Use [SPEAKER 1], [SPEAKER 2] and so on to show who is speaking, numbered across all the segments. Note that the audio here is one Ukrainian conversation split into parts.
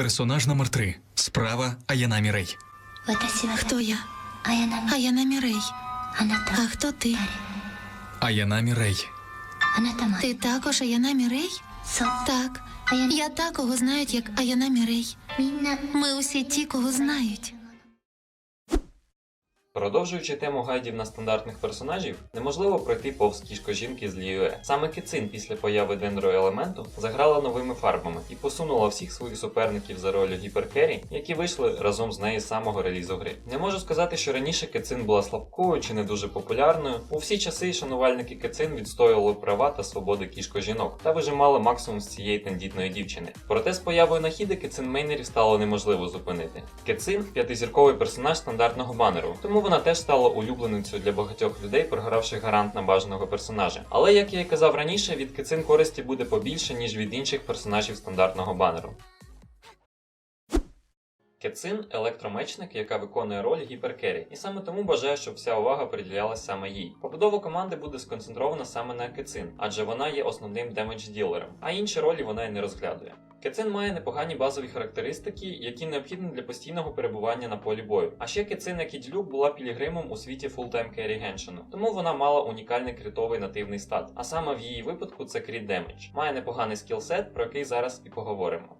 [SPEAKER 1] Персонаж номер 3 Справа
[SPEAKER 2] Аяна Мірей.
[SPEAKER 3] Хто я? Аяна Мірей. А хто ти?
[SPEAKER 2] Аяна Мірей.
[SPEAKER 3] Ти також Аяна Мірей? Так. Я та, кого знають, як Аяна Мірей. Ми усі ті, кого знають.
[SPEAKER 4] Продовжуючи тему гайдів на стандартних персонажів, неможливо пройти повз кішко жінки з Ліюе. Саме Кицин після появи дендроелементу заграла новими фарбами і посунула всіх своїх суперників за роль гіперкері, які вийшли разом з нею з самого релізу гри. Не можу сказати, що раніше Кицин була слабкою чи не дуже популярною. У всі часи шанувальники Кицин відстоювали права та свободи кішко жінок та вижимали максимум з цієї тендітної дівчини. Проте з появою Нахіди Кицин Мейнерів стало неможливо зупинити. Кицин п'ятизірковий персонаж стандартного банеру, тому вона теж стала улюбленицею для багатьох людей, програвши гарант на бажаного персонажа. Але як я й казав раніше, від Кицин користі буде побільше, ніж від інших персонажів стандартного банеру. Кецин електромечник, яка виконує роль гіперкері, і саме тому бажаю, щоб вся увага приділялась саме їй. Побудова команди буде сконцентрована саме на Кецин, адже вона є основним демедж ділером, а інші ролі вона й не розглядує. Кецин має непогані базові характеристики, які необхідні для постійного перебування на полі бою. А ще Кецин, як і була пілігримом у світі фултайм керрі Геншину, тому вона мала унікальний критовий нативний стат. А саме в її випадку це кріт демедж. Має непоганий скілсет, про який зараз і поговоримо.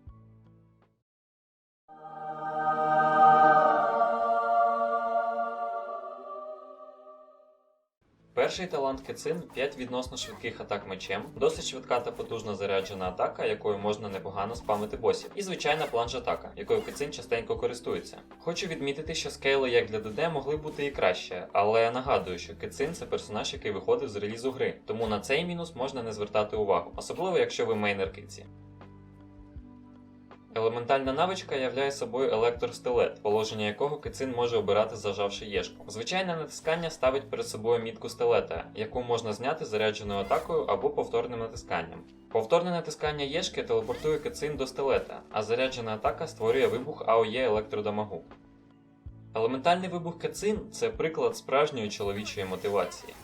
[SPEAKER 4] Перший талант Кецин 5 відносно швидких атак мечем, досить швидка та потужна заряджена атака, якою можна непогано спамити босів, і звичайна планж-атака, якою Кецин частенько користується. Хочу відмітити, що скейли як для ДД могли бути і краще, але нагадую, що Кецин це персонаж, який виходив з релізу гри, тому на цей мінус можна не звертати увагу, особливо якщо ви мейнер Киці. Елементальна навичка являє собою електростилет, положення якого кицин може обирати зажавши єшку. Звичайне натискання ставить перед собою мітку стилета, яку можна зняти зарядженою атакою або повторним натисканням. Повторне натискання єшки телепортує кицин до стилета, а заряджена атака створює вибух АОЄ електродамагу. Елементальний вибух кицин це приклад справжньої чоловічої мотивації.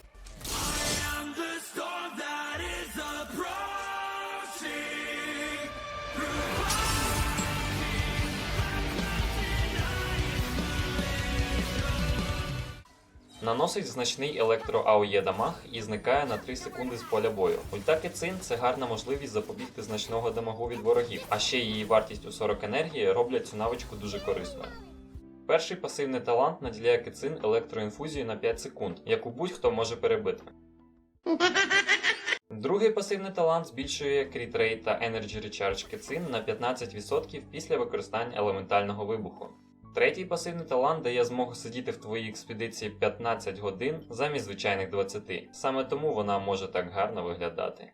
[SPEAKER 4] Наносить значний електро АОЄ дамаг і зникає на 3 секунди з поля бою. Ульта Кецин це гарна можливість запобігти значного дамагу від ворогів, а ще її вартість у 40 енергії роблять цю навичку дуже корисною. Перший пасивний талант наділяє Кецин електроінфузією на 5 секунд, яку будь-хто може перебити. Другий пасивний талант збільшує кріт рейт та Energy Recharge Кецин на 15% після використання елементального вибуху. Третій пасивний талант дає змогу сидіти в твоїй експедиції 15 годин замість звичайних 20. Саме тому вона може так гарно виглядати.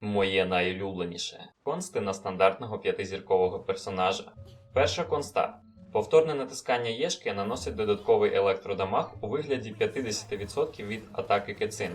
[SPEAKER 4] Моє найулюбленіше консти на стандартного п'ятизіркового персонажа. Перша конста. Повторне натискання єшки наносить додатковий електродамаг у вигляді 50% від атаки Кецин.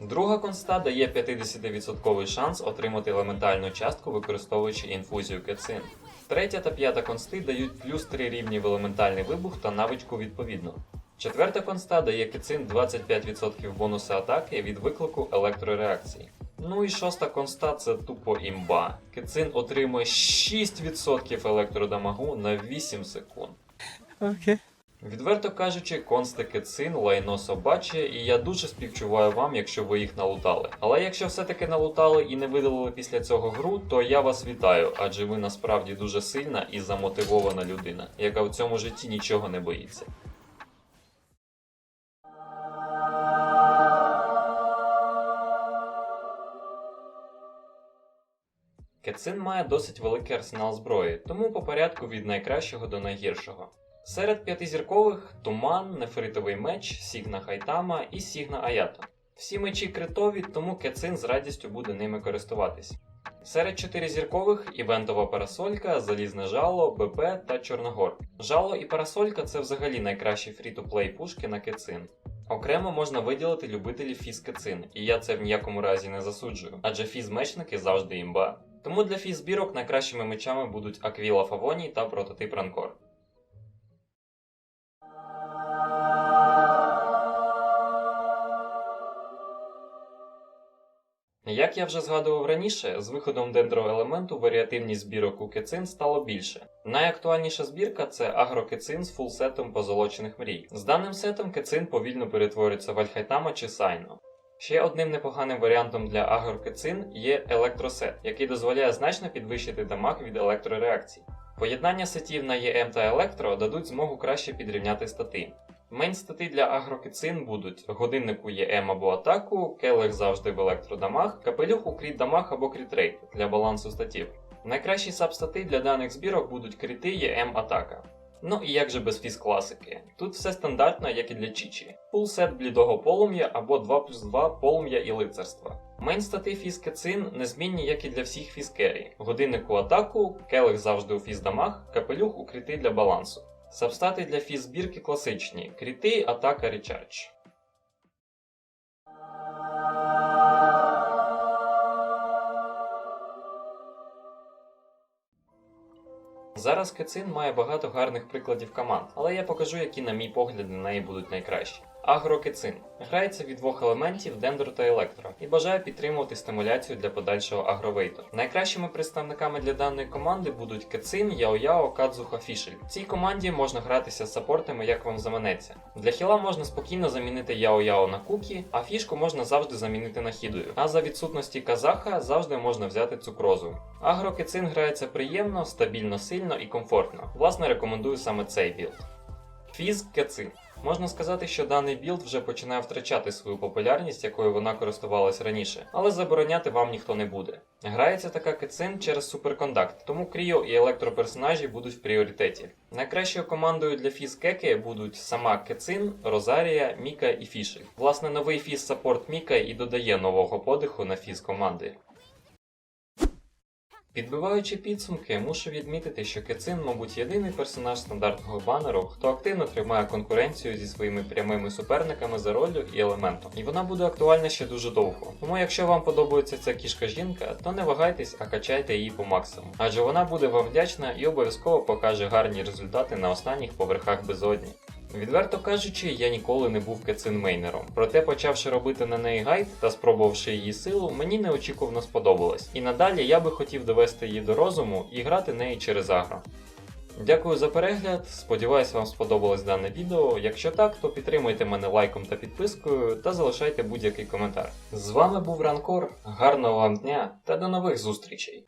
[SPEAKER 4] Друга конста дає 50% шанс отримати елементальну частку, використовуючи інфузію Кецин. Третя та п'ята консти дають плюс 3 рівні в елементальний вибух та навичку відповідно. Четверта конста дає Кецин 25% бонуси атаки від виклику електрореакції. Ну і шоста конста це тупо імба. Кецин отримує 6% електродамагу на 8 секунд.
[SPEAKER 5] Окей.
[SPEAKER 4] Відверто кажучи, консти Кецин лайно собаче, і я дуже співчуваю вам, якщо ви їх налутали. Але якщо все-таки налутали і не видалили після цього гру, то я вас вітаю, адже ви насправді дуже сильна і замотивована людина, яка в цьому житті нічого не боїться. Кецин має досить великий арсенал зброї, тому по порядку від найкращого до найгіршого. Серед п'ятизіркових Туман, Нефритовий меч, Сігна Хайтама і Сігна Аято. Всі мечі критові, тому Кецин з радістю буде ними користуватись. Серед чотиризіркових івентова парасолька, залізне жало, БП та Чорногор. Жало і парасолька це взагалі найкращі фрі-то-плей пушки на Кецин. Окремо можна виділити любителів фіз Кецин, і я це в ніякому разі не засуджую, адже фіз-мечники завжди імба. Тому для фіз збірок найкращими мечами будуть Аквіла Фавоній та прототип Ранкор. Як я вже згадував раніше, з виходом дендроелементу варіативність збірок у кецин стало більше. Найактуальніша збірка це агрокецин з фулсетом позолочених мрій. З даним сетом кецин повільно перетворюється в Альхайтама чи Сайно. Ще одним непоганим варіантом для агрокецин є електросет, який дозволяє значно підвищити дамаг від електрореакцій. Поєднання сетів на ЄМ та електро дадуть змогу краще підрівняти стати. Мейн стати для агрокецин будуть годинник у ЄМ або атаку, келих завжди в електродамаг, капелюх у кріт дамаг або крітрейт для балансу статів. Найкращі сабстати для даних збірок будуть кріти ЄМ атака. Ну і як же без фіз класики? Тут все стандартно, як і для Чічі. Фул сет блідого полум'я або 2 плюс 2 полум'я і лицарства. Мейн стати фіз кецин незмінні, як і для всіх фізкері. Годинник у атаку, келих завжди у фіздамах, капелюх у кріти для балансу. Сабстати для фіз збірки класичні: кріти, атака, речардж. Зараз Кецин має багато гарних прикладів команд, але я покажу, які, на мій погляд, на неї будуть найкращі. Агрокецин грається від двох елементів дендро та електро і бажає підтримувати стимуляцію для подальшого агровейту. Найкращими представниками для даної команди будуть Кецин, Яо-Яо, Кадзуха, Фішель. В цій команді можна гратися з саппортами, як вам заманеться. Для хіла можна спокійно замінити Яо-Яо на кукі, а фішку можна завжди замінити на хідою. А за відсутності казаха завжди можна взяти цукрозу. Агрокецин грається приємно, стабільно сильно і комфортно. Власне, рекомендую саме цей білд. Фіз Кецин. Можна сказати, що даний білд вже починає втрачати свою популярність, якою вона користувалась раніше, але забороняти вам ніхто не буде. Грається така кецин через суперкондакт, тому кріо і електроперсонажі будуть в пріоритеті. Найкращою командою для фіз кеки будуть сама Кецин, Розарія, Міка і Фішель. Власне, новий фіз саппорт Міка і додає нового подиху на фіз команди. Підбиваючи підсумки, мушу відмітити, що Кецин, мабуть, єдиний персонаж стандартного банеру, хто активно тримає конкуренцію зі своїми прямими суперниками за роллю і елементом. І вона буде актуальна ще дуже довго. Тому якщо вам подобається ця кішка жінка, то не вагайтесь, а качайте її по максимуму. Адже вона буде вам вдячна і обов'язково покаже гарні результати на останніх поверхах безодні. Відверто кажучи, я ніколи не був кецин-мейнером. Проте, почавши робити на неї гайд та спробувавши її силу, мені неочікувано сподобалось. І надалі я би хотів довести її до розуму і грати неї через агро. Дякую за перегляд. Сподіваюсь, вам сподобалось дане відео. Якщо так, то підтримуйте мене лайком та підпискою та залишайте будь-який коментар. З вами був Ранкор, гарного вам дня та до нових зустрічей!